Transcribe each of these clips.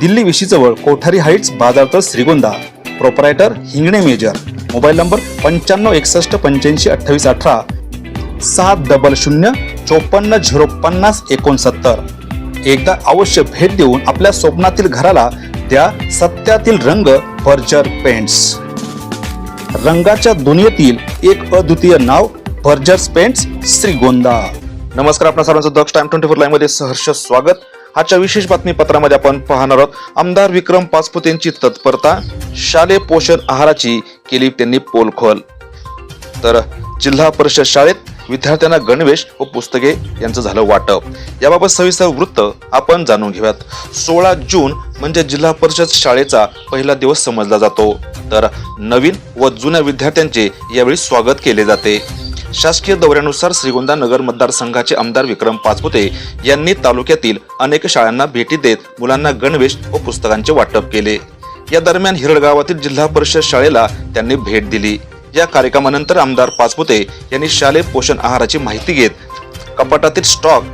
दिल्ली विशीजवळ Kothari heights बाजारतळ Shrigonda. Proprietor Hingane major. Mobile number पंच्याण्णव एकसष्ट पंच्याऐंशी अठ्ठावीस अठरा. सात डबल शून्य चोपन्न झिरो पन्नास एकोणसत्तर. एकदा अवश्य भेट देऊन आपल्या स्वप्नातील घराला त्या सत्यातील रंग फर्जर पेंट्स. रंगाच्या दुनियेतील एक अद्वितीय नाव बर्जर्स पेंट्स श्रीगोंदा. नमस्कार आपल्या सर्वांचं दक्ष टाइम ट्वेंटी फोर लाईव्हमध्ये सहर्ष स्वागत. आजच्या विशेष बातमीपत्रामध्ये आपण पाहणार आहोत. आमदार विक्रम पाचपुत तत्परता शालेय पोषण आहाराची केली त्यांनी पोलखोल. तर जिल्हा परिषद शाळेत विद्यार्थ्यांना गणवेश व पुस्तके यांचं झालं वाटप. याबाबत सविस्तर वृत्त आपण जाणून घेऊयात. सोळा जून म्हणजे जिल्हा परिषद शाळेचा पहिला दिवस समजला जातो. तर नवीन व जुन्या विद्यार्थ्यांचे यावेळी स्वागत केले जाते. शासकीय दौऱ्यानुसार श्रीगोंदा नगर मतदारसंघाचे आमदार विक्रम पाचपुते यांनी तालुक्यातील अनेक शाळांना भेटी देत मुलांना गणवेश व पुस्तकांचे वाटप केले. या दरम्यान हिरडगावातील जिल्हा परिषद शाळेला त्यांनी भेट दिली. या कार्यक्रमानंतर आमदार पाचपुते यांनी शालेय पोषण आहाराची माहिती घेत कपाटातील स्टॉक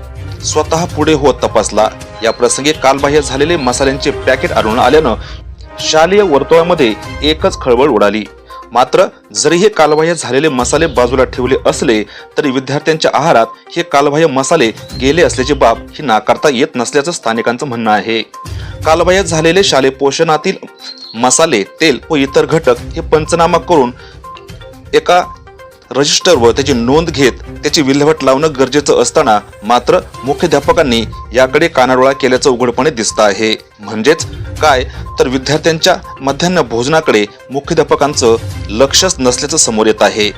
स्वतः पुढे होत तपासला. या प्रसंगी कालबाह्य झालेले मसाल्यांचे पॅकेट आढळून आल्यानं शालेय वर्तुळामध्ये एकच खळबळ उडाली. मात्र जरी हे कालबाह्य झालेले मसाले बाजूला ठेवले असले तरी विद्यार्थ्यांच्या आहारात हे कालबाह्य मसाले गेले असल्याची बाब ही नाकारता येत नसल्याचं स्थानिकांचं म्हणणं आहे. कालबाह्य झालेले शालेय पोषणातील मसाले तेल व इतर घटक हे पंचनामा करून एका रजिस्टरवर त्याची नोंद घेत त्याची विल्हेवाट लावणं गरजेचं असताना मात्र मुख्याध्यापकांनी याकडे कानाडोळा केल्याचं उघडपणे दिसतं आहे. म्हणजेच काय? तर विद्यार्थ्यांच्या मध्यान्ह भोजनाकडे मुख्याध्यापकांचं लक्षच नसल्याचं समोर येत आहे.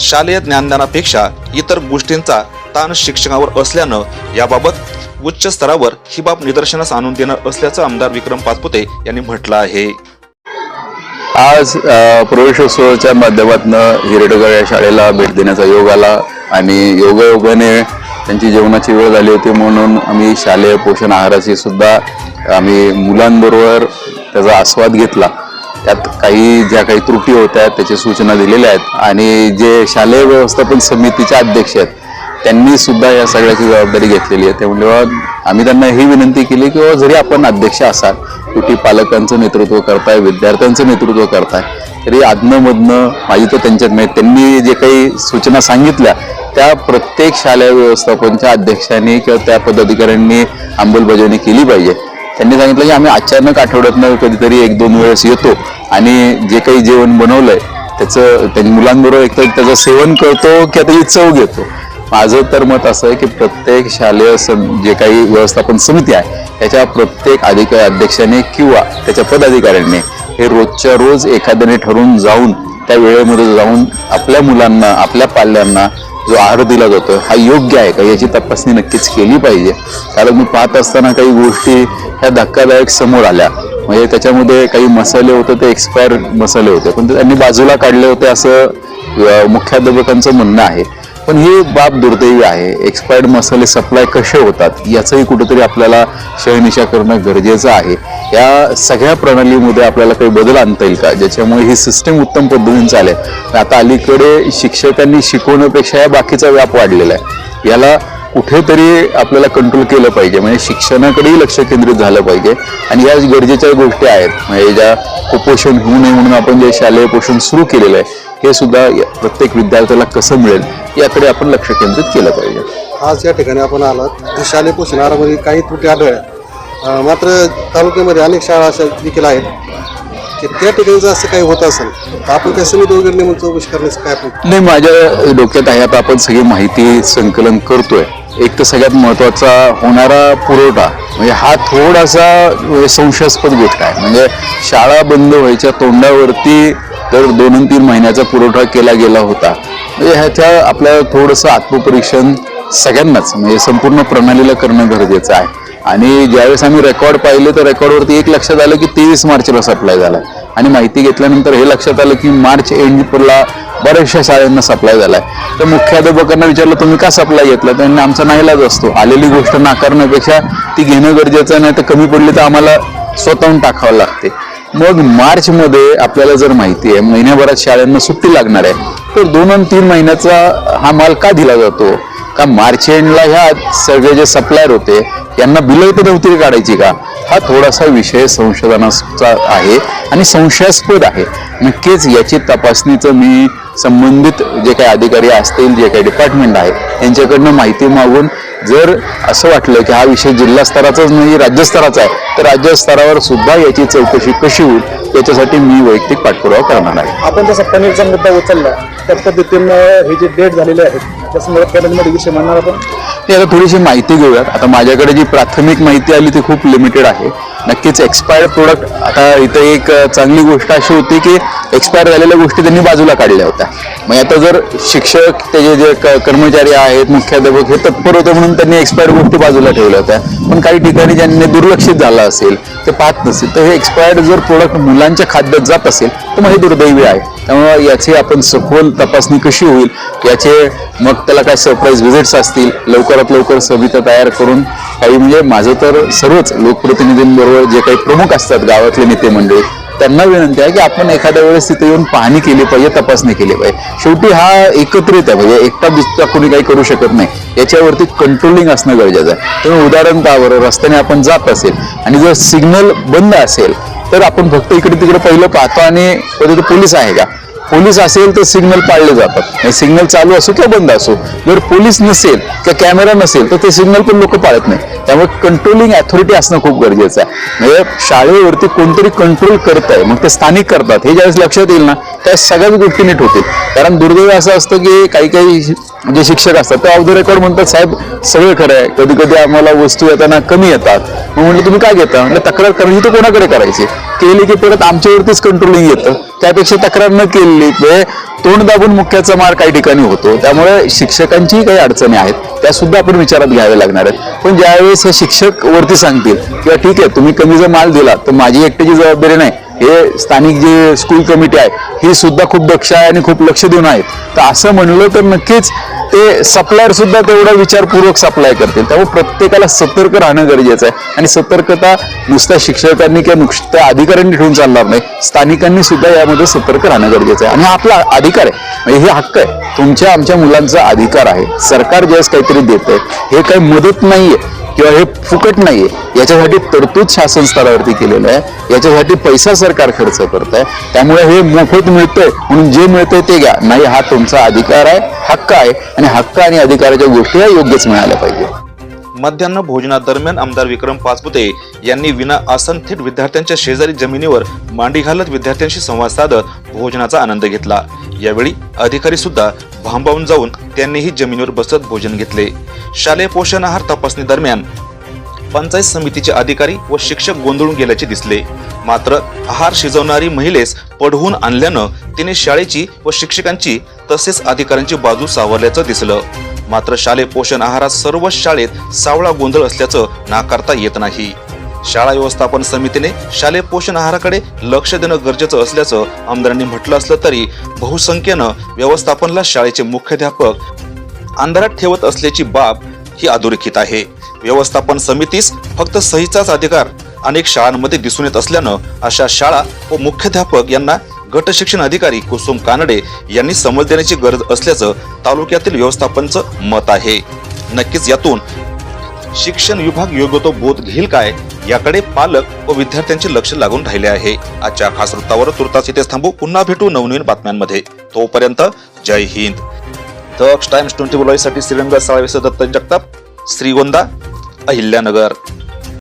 शालेय ज्ञानदानापेक्षा इतर गोष्टींचा ताण शिक्षकावर असल्यानं याबाबत उच्च स्तरावर ही बाब निदर्शनास आणून देणार असल्याचं आमदार विक्रम पाचपुते यांनी म्हटलं आहे. आज प्रवेशोत्सवाच्या माध्यमातून हिरडगाव या शाळेला भेट देण्याचा योग आला आणि योगायोगाने त्यांची जेवणाची वेळ झाली होती म्हणून आम्ही शालेय पोषण आहाराची सुद्धा आम्ही मुलांबरोबर त्याचा आस्वाद घेतला. त्यात काही ज्या काही त्रुटी होत्या त्याची सूचना दिलेल्या आहेत आणि जे शालेय व्यवस्थापन समितीचे अध्यक्ष आहेत त्यांनी सुद्धा या सगळ्याची जबाबदारी घेतलेली आहे. त्यामुळे आम्ही त्यांना ही विनंती केली की जरी आपण अध्यक्ष असाल कुठे पालकांचं नेतृत्व करताय विद्यार्थ्यांचं नेतृत्व करताय तरी आदनमधनं माझी तर त्यांच्यात नाही त्यांनी जे काही सूचना सांगितल्या त्या प्रत्येक शालेय व्यवस्थापनच्या अध्यक्षांनी किंवा त्या पदाधिकाऱ्यांनी अंमलबजावणी केली पाहिजे. त्यांनी सांगितलं की आम्ही अचानक आठवड्यातनं कधीतरी एक दोन वेळेस येतो आणि जे काही जेवण बनवलं आहे त्याचं त्यांनी मुलांबरोबर एक तर त्याचं सेवन करतो की आता चव घेतो. माझं तर मत असं आहे की प्रत्येक शालेय जे काही व्यवस्थापन समिती आहे त्याच्या प्रत्येक अधिकारी अध्यक्षाने किंवा त्याच्या पदाधिकाऱ्यांनी हे रोजच्या रोज एखाद्याने ठरवून जाऊन त्या वेळेमध्ये जाऊन आपल्या मुलांना आपल्या पाल्यांना जो आहार दिला जातो हा योग्य आहे का याची तपासणी नक्कीच केली पाहिजे. कारण मी पाहत असताना काही गोष्टी ह्या धक्कादायक समोर आल्या. म्हणजे त्याच्यामध्ये काही मसाले होते ते एक्सपायर मसाले होते. पण ते त्यांनी बाजूला काढले होते असं मुख्याध्यापकांचं म्हणणं आहे. पण ही बाब दुर्दैवी आहे. एक्सपायर्ड मसाले सप्लाय कसे होतात याचंही कुठेतरी आपल्याला शहनिशा करणं गरजेचं आहे. या सगळ्या प्रणालीमध्ये आपल्याला काही बदल आणता येईल का? ज्याच्यामुळे ही सिस्टम उत्तम पद्धतीने चालेल. पण आता अलीकडे शिक्षकांनी शिकवण्यापेक्षा या बाकीचा व्याप वाढलेला आहे. याला कुठेतरी आपल्याला कंट्रोल केलं पाहिजे. म्हणजे शिक्षणाकडेही लक्ष केंद्रित झालं पाहिजे. आणि या गरजेच्या गोष्टी आहेत. म्हणजे ज्या कुपोषण होऊ नये म्हणून आपण जे शालेय पोषण सुरू केलेलं आहे हे सुद्धा प्रत्येक विद्यार्थ्याला कसं मिळेल याकडे आपण लक्ष केंद्रित केलं पाहिजे. आज या ठिकाणी आपण आलात. शालेय पोषण आहारामध्ये काही त्रुटी आढळल्या. मात्र तालुक्यामध्ये अनेक शाळा अशा देखील आहेत की त्या ठिकाणी जर असं काही होत असेल तर आपण त्या समिती वगैरे नेमून चौकशी करण्याचं काय नाही माझ्या डोक्यात आहे आता आपण सगळी माहिती संकलन करतोय. एक तर सगळ्यात महत्त्वाचा होणारा पुरवठा म्हणजे हा थोडासा संशयास्पद गोष्ट आहे. म्हणजे शाळा बंद व्हायच्या तोंडावरती तर दोन तीन महिन्याचा पुरवठा केला गेला होता. म्हणजे ह्याच्या आपल्या थोडंसं आत्मपरीक्षण सगळ्यांनाच म्हणजे संपूर्ण प्रणालीला करणं गरजेचं आहे. आणि ज्यावेळेस आम्ही रेकॉर्ड पाहिले तर रेकॉर्डवरती एक लक्षात आलं की तेवीस मार्चला सप्लाय झाला. आणि माहिती घेतल्यानंतर हे लक्षात आलं की मार्च एंडला बऱ्याचशा शाळांना सप्लाय झालाय तर मुख्याध्यापकांना विचारलं तुम्ही का सप्लाय घेतला? त्यांनी आमचा नाईलाज असतो. आलेली गोष्ट नाकारण्यापेक्षा ती घेणं गरजेचं नाही तर कमी पडली तर आम्हाला स्वतःहून टाकावं लागते. मग मार्च मध्ये आपल्याला जर माहिती आहे महिन्याभरात शाळांना सुट्टी लागणार आहे तर दोन आणि तीन महिन्याचा हा माल का दिला जातो? का मार्च एंडला ह्या सगळे जे सप्लायर होते यांना बिलं तर नव्हती काढायची का? हा थोडासा विषय संशोधनाचा आहे आणि संशयास्पद आहे. नक्कीच याची तपासणीचं मी संबंधित जे काही अधिकारी असतील जे काही डिपार्टमेंट आहे यांच्याकडनं माहिती मागून जर असं वाटलं की हा विषय जिल्हा स्तराचाच नाही राज्य स्तराचा आहे तर राज्य स्तरावर सुद्धा याची चौकशी कशी होईल याच्यासाठी मी वैयक्तिक पाठपुरावा करणार आहे. आपण जसा पनीरचा मुद्दा उचलला त्या पद्धतीनं हे जे डेट झालेले आहेत त्या संदर्भात कॅबिनेटमध्ये विषय आपण? ते आता थोडीशी माहिती घेऊयात. आता माझ्याकडे जी प्राथमिक माहिती आली ती खूप लिमिटेड आहे. नक्कीच एक्सपायर्ड प्रोडक्ट आता इथं एक चांगली गोष्ट अशी होती की एक्सपायर झालेल्या गोष्टी त्यांनी बाजूला काढल्या होत्या. मग आता जर शिक्षक त्याचे जे कर्मचारी आहेत मुख्याध्यापक हे तत्पर होते म्हणून त्यांनी एक्सपायर्ड गोष्टी बाजूला ठेवल्या होत्या. पण काही ठिकाणी ज्यांनी दुर्लक्षित झालं असेल ते पाहत नसेल. तर हे एक्सपायर्ड जर प्रोडक्ट मुलांच्या खाद्यात जात असेल तर मग हे दुर्दैवी आहे. त्यामुळे याची आपण सखोल तपासणी कशी होईल याचे मग त्याला काय सरप्राईज व्हिजिट्स असतील लवकरात लवकर सविता तयार करून काही म्हणजे माझं तर सर्वच लोकप्रतिनिधींबरोबर जे काही प्रमुख असतात गावातले नेते मंडळी त्यांना विनंती आहे की आपण एखाद्या वेळेस तिथे येऊन पाहणी केली पाहिजे तपासणी केली पाहिजे. शेवटी हा एकत्रित आहे म्हणजे एकटा दुसरा कोणी काही करू शकत नाही. याच्यावरती कंट्रोलिंग असणं गरजेचं आहे. तुम्ही उदाहरण का बरं रस्त्याने आपण जात असेल आणि जर सिग्नल बंद असेल तर आपण फक्त इकडे तिकडे पहिलं पाहतो आणि पोलीस आहे का? पोलीस असेल तर सिग्नल पाळले जातात. म्हणजे सिग्नल चालू असो किंवा बंद असो जर पोलीस नसेल किंवा कॅमेरा नसेल तर ते सिग्नल पण लोक पाळत नाही. त्यामुळे कंट्रोलिंग अथॉरिटी असणं खूप गरजेचं आहे. म्हणजे शाळेवरती कोणतरी कंट्रोल करत आहे मग ते स्थानिक करतात. हे ज्यावेळेस लक्षात येईल ना त्या सगळ्याच गोष्टी नीट होतील. कारण दुर्दैव असं असतं की काही काही जे शिक्षक असतात ते ऑफ द रेकॉर्ड म्हणतात साहेब सगळं खरं आहे. कधी कधी आम्हाला वस्तू येताना कमी येतात. मग म्हणलं तुम्ही काय घेता? म्हणजे तक्रार करायची तर कोणाकडे करायची? केली की परत आमच्यावरतीच कंट्रोलिंग येतं. त्यापेक्षा तक्रार न केलेली म्हणजे तोंड दाबून मुख्याचा मार काही ठिकाणी होतो. त्यामुळे शिक्षकांचीही काही अडचणी आहेत. त्या सुद्धा आपण विचारात घ्याव्या लागणार आहेत. पण ज्यावेळेस हे शिक्षक वरती सांगतील किंवा ठीक आहे तुम्ही कमी जर माल दिला तर माझी एकट्याची जबाबदारी नाही. हे स्थानिक जे स्कूल कमिटी आहे ही सुद्धा खूप दक्ष आहे आणि खूप लक्ष देऊन आहेत. तर असं म्हणलं तर नक्कीच ते सप्लायर सुद्धा तेवढा विचारपूर्वक सप्लाय करतील. त्यामुळे प्रत्येकाला सतर्क राहणं गरजेचं आहे. आणि सतर्कता नुसत्या शिक्षकांनी किंवा नुसत्या अधिकाऱ्यांनी ठेवून चालणार नाही. स्थानिकांनी सुद्धा यामध्ये सतर्क राहणं गरजेचं आहे. आणि हा आपला अधिकार आहे. म्हणजे हे हक्क आहे. तुमच्या आमच्या मुलांचा अधिकार आहे. सरकार ज्यावेळेस काहीतरी देत आहे हे काही मदत नाही आहे किंवा हे फुकट नाहीये. याच्यासाठी तरतूद शासन स्तरावरती केलेलं आहे. याच्यासाठी पैसा सरकार खर्च करत आहे त्यामुळे हे मोफत मिळतंय. म्हणून जे मिळतंय ते घ्या. नाही हा तुमचा अधिकार आहे हक्क आहे. आणि हक्क आणि अधिकाराच्या गोष्टी या योग्यच मिळाल्या पाहिजे. मध्यान्ह भोजनादरम्यान आमदार विक्रम पाचपुते यांनी विना आसन थेट विद्यार्थ्यांच्या शेजारी जमिनीवर मांडी घालत विद्यार्थ्यांशी संवाद साधत भोजनाचा आनंद घेतला. यावेळी अधिकारी सुद्धा भांबावून जाऊन त्यांनीही जमिनीवर बसत भोजन घेतले. शालेय पोषण आहार तपासणी दरम्यान पंचायत समितीचे अधिकारी व शिक्षक गोंधळून गेल्याचे दिसले. मात्र आहार शिजवणारी महिलेस पडवून आणल्यानं तिने शाळेची व शिक्षकांची तसेच अधिकाऱ्यांची बाजू सावरल्याचं दिसलं. मात्र शालेय पोषण आहारात सर्व शाळेत सावळा गोंधळ असल्याचं नाकारता येत नाही. शाळा व्यवस्थापन समितीने शालेय पोषण आहाराकडे लक्ष देणं गरजेचं असल्याचं आमदारांनी म्हटलं असलं तरी बहुसंख्येनं व्यवस्थापनला शाळेचे मुख्याध्यापक अंधारात ठेवत असल्याची बाब ही अधोरेखित आहे. व्यवस्थापन समितीस फक्त सहीचाच अधिकार अनेक शाळांमध्ये दिसून येत असल्यानं अशा शाळा व मुख्याध्यापक यांना गट शिक्षण अधिकारी कुसुम कानडे यांनी समज देण्याची गरज असल्याचं तालुक्यातील व्यवस्थापनचं मत आहे. नक्कीच यातून शिक्षण विभाग योग्य तो बोध घेईल काय? याकडे पालक व विद्यार्थ्यांचे लक्ष लागून राहिले आहे. आजच्या खास वृत्तावर तुर्तास इथे थांबू. पुन्हा भेटू नवनवीन बातम्यांमध्ये. तोपर्यंत जय हिंद. द टाइम्स ट्वेंटी साठी श्रीरंग साळवेसह दत्त जगताप श्रीगोंदा अहिल्यानगर.